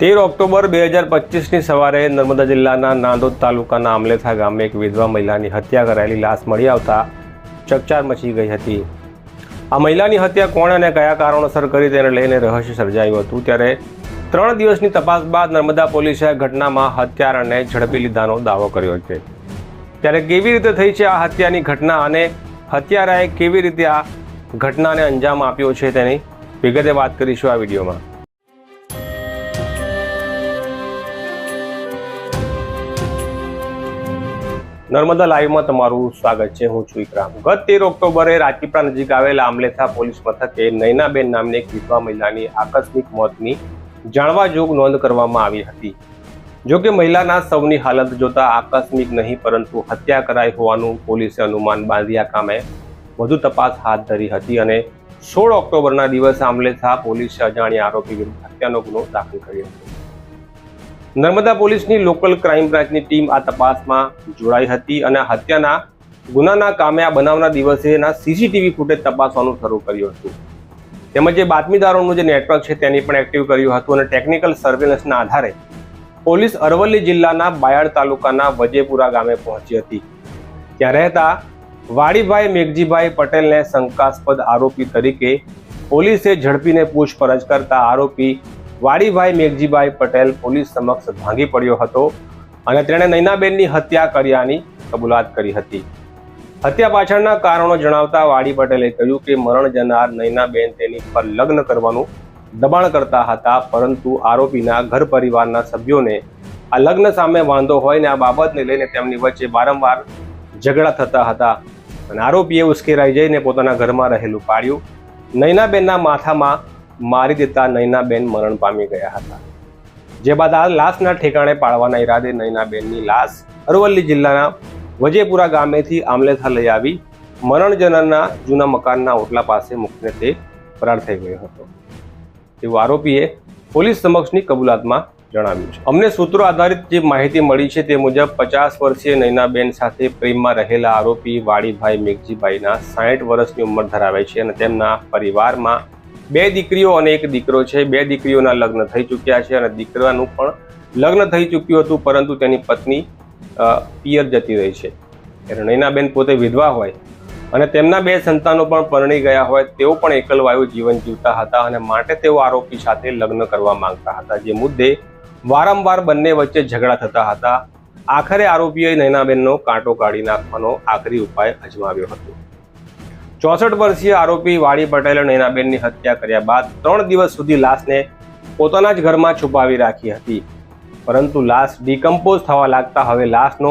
તેર ઓક્ટોબર બે હજાર પચીસની સવારે નર્મદા જિલ્લાના નાંદોદ તાલુકાના આમલેથા ગામે એક વિધવા મહિલાની હત્યા કરાયેલી લાશ મળી આવતા ચકચાર મચી ગઈ હતી. આ મહિલાની હત્યા કોણ અને કયા કારણોસર કરી તેને લઈને રહસ્ય સર્જાયું હતું? ત્યારે ત્રણ દિવસની તપાસ બાદ નર્મદા પોલીસે ઘટનામાં હત્યારાને ઝડપી લીધાનો દાવો કર્યો છે. ત્યારે કેવી રીતે થઈ છે આ હત્યાની ઘટના અને હત્યારાએ કેવી રીતે આ ઘટનાને અંજામ આપ્યો છે તેની વિગતે વાત કરીશું આ વિડીયોમાં. નર્મદા લાઈવમાં તમારું સ્વાગત છે. હું છું ઇકરામ ગત તેર ઓક્ટોબરે રાજપીપળા નજીક આવેલા આમલેથા પોલીસ મથકે નૈનાબેન નામની એક વિધવા મહિલાની આકસ્મિક મોતની જાણવા જોગ નોંધ કરવામાં આવી હતી. જો કે મહિલાના સૌની હાલત જોતા આકસ્મિક નહીં, પરંતુ હત્યા કરાઈ હોવાનું પોલીસે અનુમાન બાંધી કામે વધુ તપાસ હાથ ધરી હતી અને સોળ ઓક્ટોબરના દિવસે આમલેથા પોલીસે અજાણ્યા આરોપી વિરુદ્ધ હત્યાનો ગુનો દાખલ કર્યો હતો. નર્મદા પોલીસની લોકલ ક્રાઇમ બ્રાન્ચની ટીમ આ તપાસમાં જોડાઈ હતી અને હત્યાના ગુનાના કામે આ બનાવના દિવસેના સીસીટીવી ફૂટેજ તપાસવાનું શરૂ કર્યું હતું. તેમજ જે બાતમીદારોનું જે નેટવર્ક છે તેની પણ એક્ટિવ કર્યું હતું અને ટેકનિકલ સર્વેલન્સના આધારે પોલીસ અરવલ્લી જિલ્લાના બાયડ તાલુકાના વજેપુરા ગામે પહોંચી હતી. ત્યાં રહેતા વાડીભાઈ મેઘજીભાઈ પટેલને શંકાસ્પદ આરોપી તરીકે પોલીસે ઝડપીને પૂછપરછ કરતા આરોપી વાડીભાઈ મેઘજીભાઈ પટેલ પોલીસ સમક્ષ ભાંગી પડ્યો હતો અને તેણે નૈનાબેનની હત્યા કર્યાની કબૂલાત કરી હતી. હત્યા પાછળના કારણો જણાવતા વાડી પટેલે કહ્યું કે મરણ જનાર નૈનાબેન તેની પર લગ્ન કરવાનું દબાણ કરતા હતા, પરંતુ આરોપીના ઘર પરિવારના સભ્યોને આ લગ્ન સામે વાંધો હોય ને આ બાબતને લઈને તેમની વચ્ચે વારંવાર ઝઘડા થતા હતા અને આરોપીએ ઉશ્કેરાઈ જઈને પોતાના ઘરમાં રહેલું પાડ્યું. નૈનાબેનના માથામાં મારી દેતા નૈનાબેન મરણ પામી ગયા હતા. જે બાદ આ લાશના ઠેકાણે પાડવાના ઈરાદે નૈનાબેનની લાશ અરવલ્લી જિલ્લાના વજેપુરા ગામેથી આમલેથા લઈ આવી. મરણ જનારના જૂના મકાનના ઓટલા પાસે મૂકીને તે ફરાર થઈ ગયો હતો. તેવું આરોપીએ પોલીસ સમક્ષની કબૂલાતમાં જણાવ્યું છે. અમને સૂત્રો આધારિત જે માહિતી મળી છે તે મુજબ પચાસ વર્ષીય નૈનાબેન સાથે પ્રેમમાં રહેલા આરોપી વાડીભાઈ મેઘજીભાઈના સાઠ વર્ષની ઉંમર ધરાવે છે અને તેમના પરિવારમાં બે દીકરીઓ અને એક દીકરો છે. બે દીકરીઓના લગ્ન થઈ ચૂક્યા છે અને દીકરાનું પણ લગ્ન થઈ ચૂક્યું હતું, પરંતુ તેની પત્ની પિયર જતી રહી છે. નૈનાબેન પોતે વિધવા હોય અને તેમના બે સંતાનો પણ પરણી ગયા હોય, તેઓ પણ એકલવાયુ જીવન જીવતા હતા અને માટે તેઓ આરોપી સાથે લગ્ન કરવા માંગતા હતા, જે મુદ્દે વારંવાર બંને વચ્ચે ઝઘડા થતા હતા. આખરે આરોપીએ નૈનાબેનનો કાંટો કાઢી નાખવાનો આખરી ઉપાય અજમાવ્યો હતો. ચોસઠ વર્ષીય આરોપી વાડી પટેલે નૈનાબેનની હત્યા કર્યા બાદ ત્રણ દિવસ સુધી લાશને પોતાના જ ઘરમાં છુપાવી રાખી હતી. પરંતુ લાશ ડિકમ્પોઝ થવા લાગતા હવે લાશનો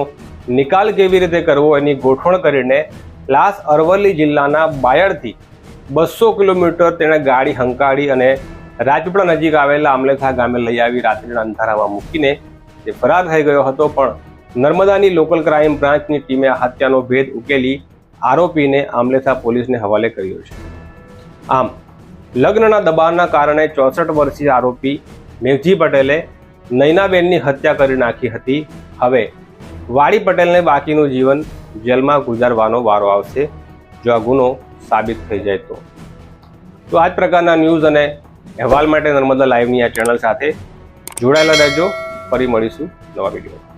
નિકાલ કેવી રીતે કરવો એની ગોઠવણ કરીને લાશ અરવલ્લી જિલ્લાના બાયડથી બસો કિલોમીટર તેણે ગાડી હંકાળી અને રાજપીપળા નજીક આવેલા આમલેથા ગામે લઈ આવી રાત્રિના અંધારામાં મૂકીને તે ફરાર થઈ ગયો હતો. પણ નર્મદાની લોકલ ક્રાઇમ બ્રાન્ચની ટીમે આ હત્યાનો ભેદ ઉકેલી આરોપીને આમલેથા પોલીસને હવાલે કર્યો છે. આમ, લગ્નના દબાણના કારણે ચોસઠ વર્ષીય આરોપી મેઘજી પટેલે નૈનાબેનની હત્યા કરી નાખી હતી. હવે વાડી પટેલને બાકીનું જીવન જેલમાં ગુજારવાનો વારો આવશે, જો આ ગુનો સાબિત થઈ જાય તો. તો આ જ પ્રકારના ન્યૂઝ અને અહેવાલ માટે નર્મદા લાઈવની આ ચેનલ સાથે જોડાયેલા રહેજો. ફરી મળીશું નવા વીડિયો